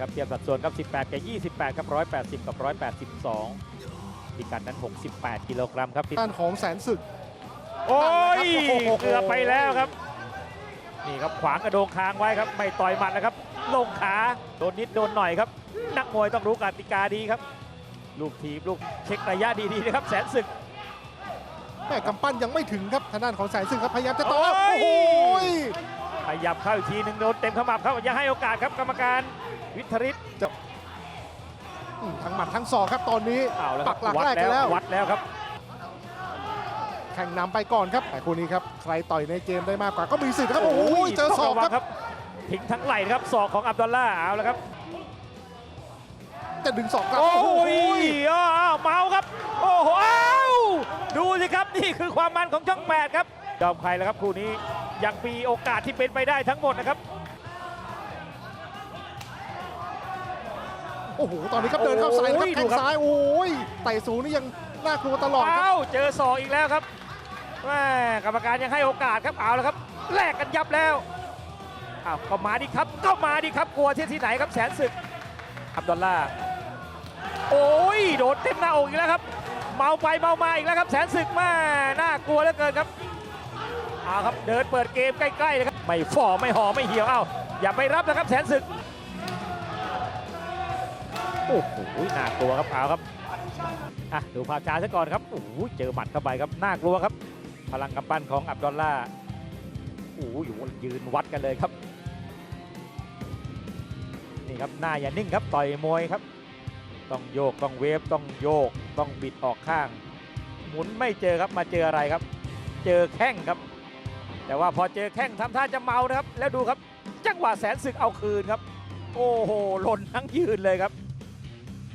ครับเทียบสัดส่วนครับ 18 กับ 28 ครับ 180 กับ 182พิกัดนั้น 68 กิโลกรัมครับด้านของแสนศึก โอ้ยโอ้โห เกือบไปแล้วครับ นี่ครับขวางกระโดงคางไว้ครับ ไม่ต่อยหมัดแล้วครับ ลงขา โดนนิดโดนหน่อยครับ นักมวยต้องรู้กติกาดีครับ ลูกทีบลูกเช็คระยะดีๆนะครับ แสนศึก แม่กำปั้นยังไม่ถึงครับทางด้านของแสนศึกครับพยายามจะต่อโอ้โอ้ยโหขยับเข้าอีกทีหนึ่งโดนเต็มขมับครับอย่าให้โอกาสครับกรรมการ วิทริศอืมทั้งหมัดทั้งศอกครับตอนนี้เอาแล้วคปัรับกหลักวัดแรกกันแล้ววัดแล้วครับ แข่งนำไปก่อนครับแต่คู่นี้ครับใครต่อยในเกมได้มากกว่าก็มีสิทธิ์ครับโอ้โหเจอศอกต้งระวังครับทิ้งทั้งไหล่นะครับศอกของอับดุลล่าห์เอาแล้วครับจะดึงศอกกลับโอ้โหโอ้ยอ้าวเมาครับโอ้โหอ้าวดูสิครับนี่คือความมันของช่องแปดครับยอมใครแล้วครับคู่นี้ยังมีโอกาสที่เป็นไปได้ทั้งหมดนะครับ โอ้โห ตอนนี้ครับเดินเข้าซ้ายนะครับโอ้ยแข้ดูงครับซ้าย โอ้ยไต่สูงนี่ยังน่ากลัวตลอดครับอ้าวเจอศอกอีกแล้วครับแม่กรรมการยังให้โอกาสครับ เอาแล้วครับ แลกกันยับแล้วอ้าวก็มาดิครับ ก็มาดิครับ กลัวที่ที่ไหนครับแสนศึกอับดุลล่าห์โอ้ย โดนเต็มหน้าอกอีกแล้วครับ เมาไปเมามาอีกแล้วครับแสนศึกมาน่ากลัวเหลือเกินครับเอาครับ เดินเปิดเกมใกล้ๆเลยครับ ไม่ฝ่อไม่ห่อไม่เหี่ยว เอ้าอย่าไปรับนะครับแสนศึก โอ้โหน่ากลัวครับเอาครับอะดูภาพช้าซะก่อนครับโอ้โหเจอหมัดเข้าไปครับน่ากลัวครับ พลังกำปั้นของอับดอลล่าโอ้โหอยู่ยืนวัดกันเลยครับนี่ครับหน้าอย่านิ่งครับต่อยมวยครับ ต้องโยกต้องเวฟต้องโยกต้องบิดออกข้าง หมุนไม่เจอครับมาเจออะไรครับ เจอแข้งครับ แต่ว่าพอเจอแข้งทำท่าจะเมานะครับ แล้วดูครับ จังหวะแสนศึกเอาคืนครับ โอ้โหหล่นทั้งยืนเลยครับ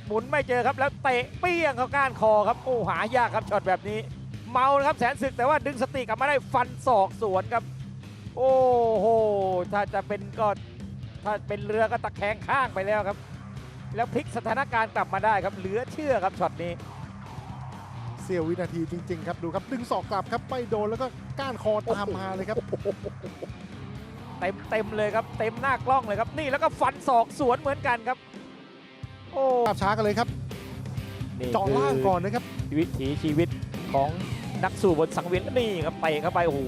หมุนไม่เจอครับแล้วเตะเปี้ยงเข้าก้านคอครับโอ้หายากครับช็อตแบบนี้ เมานะครับแสนศึกแต่ว่าดึงสติกลับมาได้ฟันศอกสวนครับ โอ้โหถ้าจะเป็นก็ถ้าเป็นเรือก็ตะแคงข้างไปแล้วครับ แล้วพลิกสถานการณ์กลับมาได้ครับเหลือเชื่อครับช็อตนี้เสี้ยววินาทีจริง ๆ ครับดูครับดึงศอกกลับครับไม่โดนแล้วก็ก้านคอตามมาเลยครับเต็มเต็มเลยครับเต็มหน้ากล้องเลยครับนี่แล้วก็ฟันศอกสวนเหมือนกันครับ โอ้ภาพช้ากันเลยครับนี่เจาะคือล่างก่อนนะครับวิถีชีวิตของนักสู้บนสังเวียนนี่ครับเตะเข้าไปโอ้โห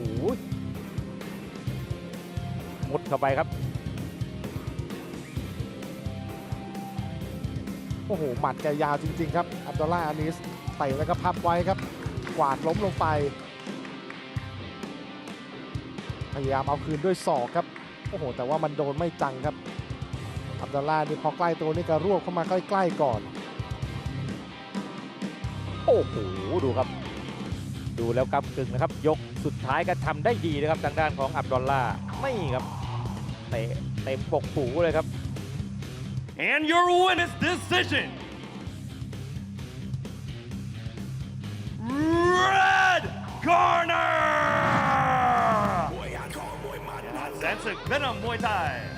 มุดเข้าไปครับโอ้โหหมัดแกยาวจริง ๆ ครับ อับดุลลาห์อานิสเตะแล้วก็พับไว้ครับ กวาดล้มลงไป พยายามเอาคืนด้วยศอกครับ โอ้โห แต่ว่ามันโดนไม่จังครับ อับดุลลาห์นี่พอใกล้ตัวนี่ก็รวบเข้ามาใกล้ๆก่อน โอ้โหดูครับ ดูแล้วกำกึ่งนะครับ ยกสุดท้ายก็ทำได้ดีนะครับทางด้านของอับดอลล่าห์ไม่ครับเตะเต็มปกหูเลยครับ And your winner's decision. Red corner. แสนศึกเวนอมมวยไทย